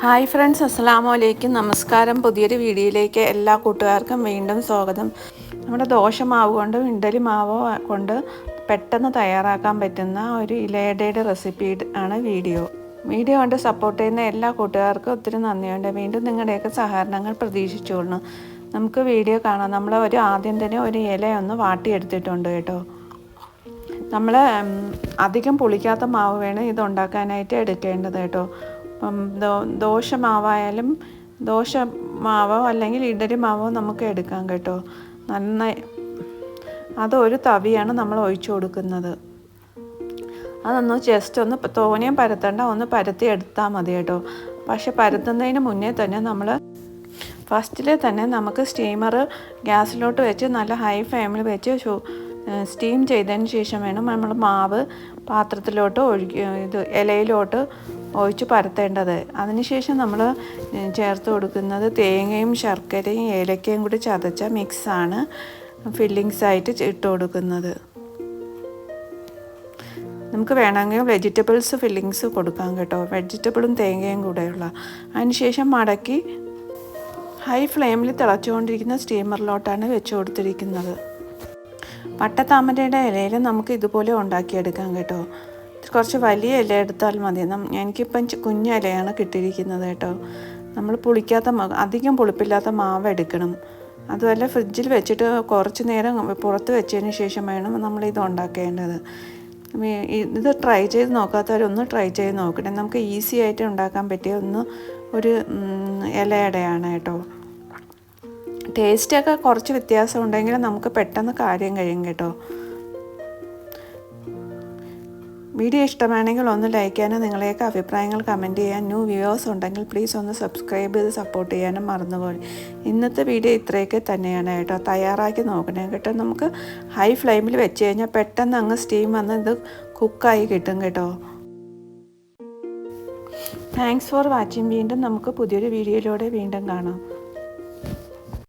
Hi friends അസ്സാം വലൈക്കും നമസ്കാരം. പുതിയൊരു വീഡിയോയിലേക്ക് എല്ലാ കൂട്ടുകാർക്കും വീണ്ടും സ്വാഗതം. നമ്മുടെ ദോശമാവ് കൊണ്ട് വിണ്ടലി മാവോ കൊണ്ട് പെട്ടെന്ന് തയ്യാറാക്കാൻ പറ്റുന്ന ഒരു ഇലയടയുടെ റെസിപ്പി ആണ് വീഡിയോ. വീഡിയോ കണ്ട് സപ്പോർട്ട് ചെയ്യുന്ന എല്ലാ കൂട്ടുകാർക്കും ഒത്തിരി നന്ദിയുണ്ട്. വീണ്ടും നിങ്ങളുടെയൊക്കെ സഹകരണങ്ങൾ പ്രതീക്ഷിച്ചുകൊള്ളു നമുക്ക് വീഡിയോ കാണാം. നമ്മൾ ഒരു ആദ്യം തന്നെ ഒരു ഇല ഒന്ന് വാട്ടിയെടുത്തിട്ടുണ്ട് കേട്ടോ. നമ്മൾ അധികം പുളിക്കാത്ത മാവ് വേണം ഇത് ഉണ്ടാക്കാനായിട്ട് എടുക്കേണ്ടത് കേട്ടോ. ഇപ്പം ദോ ദോശ മാവോ അല്ലെങ്കിൽ ഇഡലി മാവോ നമുക്ക് എടുക്കാം കേട്ടോ. നന്നായി. അതൊരു തവിയാണ് നമ്മൾ ഒഴിച്ചു കൊടുക്കുന്നത്. അതൊന്ന് ജസ്റ്റ് ഒന്ന് തോനെയും പരത്തണ്ട ഒന്ന് പരത്തി എടുത്താൽ മതി കേട്ടോ. പക്ഷെ പരത്തുന്നതിന് മുന്നേ തന്നെ നമ്മൾ ഫസ്റ്റിൽ തന്നെ നമുക്ക് സ്റ്റീമർ ഗ്യാസിലോട്ട് വെച്ച് നല്ല ഹൈ ഫ്ലെയിമിൽ വെച്ച് സ്റ്റീം ചെയ്തതിന് ശേഷം വേണം നമ്മൾ മാവ് പാത്രത്തിലോട്ട് ഒഴുകി ഇത് ഇലയിലോട്ട് ഒഴിച്ച് പരത്തേണ്ടത്. അതിനുശേഷം നമ്മൾ ചേർത്ത് കൊടുക്കുന്നത് തേങ്ങയും ശർക്കരയും ഏലക്കയും കൂടി ചതച്ച മിക്സാണ് ഫില്ലിങ്സ് ആയിട്ട് ഇട്ട് കൊടുക്കുന്നത്. നമുക്ക് വേണമെങ്കിൽ വെജിറ്റബിൾസ് ഫില്ലിങ്സ് കൊടുക്കാം കേട്ടോ. വെജിറ്റബിളും തേങ്ങയും കൂടെയുള്ള. അതിനുശേഷം മടക്കി ഹൈ ഫ്ലെയിമിൽ തിളച്ചുകൊണ്ടിരിക്കുന്ന സ്റ്റീമറിലോട്ടാണ് വെച്ച് കൊടുത്തിരിക്കുന്നത്. പട്ടത്താമരയുടെ ഇലയിൽ നമുക്ക് ഇതുപോലെ ഉണ്ടാക്കിയെടുക്കാം കേട്ടോ. കുറച്ച് വലിയ ഇല എടുത്താൽ മതി. എനിക്കിപ്പം കുഞ്ഞ ഇലയാണ് കിട്ടിയിരിക്കുന്നത് കേട്ടോ. നമ്മൾ പുളിക്കാത്ത അധികം പുളിപ്പില്ലാത്ത മാവ് എടുക്കണം. അതുമല്ല ഫ്രിഡ്ജിൽ വെച്ചിട്ട് കുറച്ച് നേരം പുറത്ത് വെച്ചതിന് ശേഷം വേണം നമ്മൾ ഇത് ഉണ്ടാക്കേണ്ടത്. ഇത് ട്രൈ ചെയ്ത് നോക്കാത്തവരൊന്ന് ട്രൈ ചെയ്ത് നോക്കണേ നമുക്ക് ഈസി ആയിട്ട് ഉണ്ടാക്കാൻ പറ്റിയ ഒന്ന് ഒരു ഇലയടയാണ് കേട്ടോ. ടേസ്റ്റൊക്കെ കുറച്ച് വ്യത്യാസം ഉണ്ടെങ്കിലും നമുക്ക് പെട്ടെന്ന് കാര്യം കഴിയും കേട്ടോ. വീഡിയോ ഇഷ്ടമാണെങ്കിൽ ഒന്ന് ലൈക്ക് ചെയ്യാനും നിങ്ങളെയൊക്കെ അഭിപ്രായങ്ങൾ കമന്റ് ചെയ്യാൻ ന്യൂ വ്യൂവേഴ്സ് ഉണ്ടെങ്കിൽ പ്ലീസ് ഒന്ന് സബ്സ്ക്രൈബ് ചെയ്ത് സപ്പോർട്ട് ചെയ്യാനും മറന്നുപോലെ ഇന്നത്തെ വീഡിയോ ഇത്രയൊക്കെ തന്നെയാണ് കേട്ടോ. തയ്യാറാക്കി നോക്കണേ. കേട്ടോ നമുക്ക് ഹൈ ഫ്ലെയിമിൽ വെച്ച് കഴിഞ്ഞാൽ പെട്ടെന്ന് അങ്ങ് സ്റ്റീം വന്ന് ഇത് കുക്കായി കിട്ടും കേട്ടോ. താങ്ക്സ് ഫോർ വാച്ചിങ് വീണ്ടും നമുക്ക് പുതിയൊരു വീഡിയോയിലൂടെ വീണ്ടും കാണാം.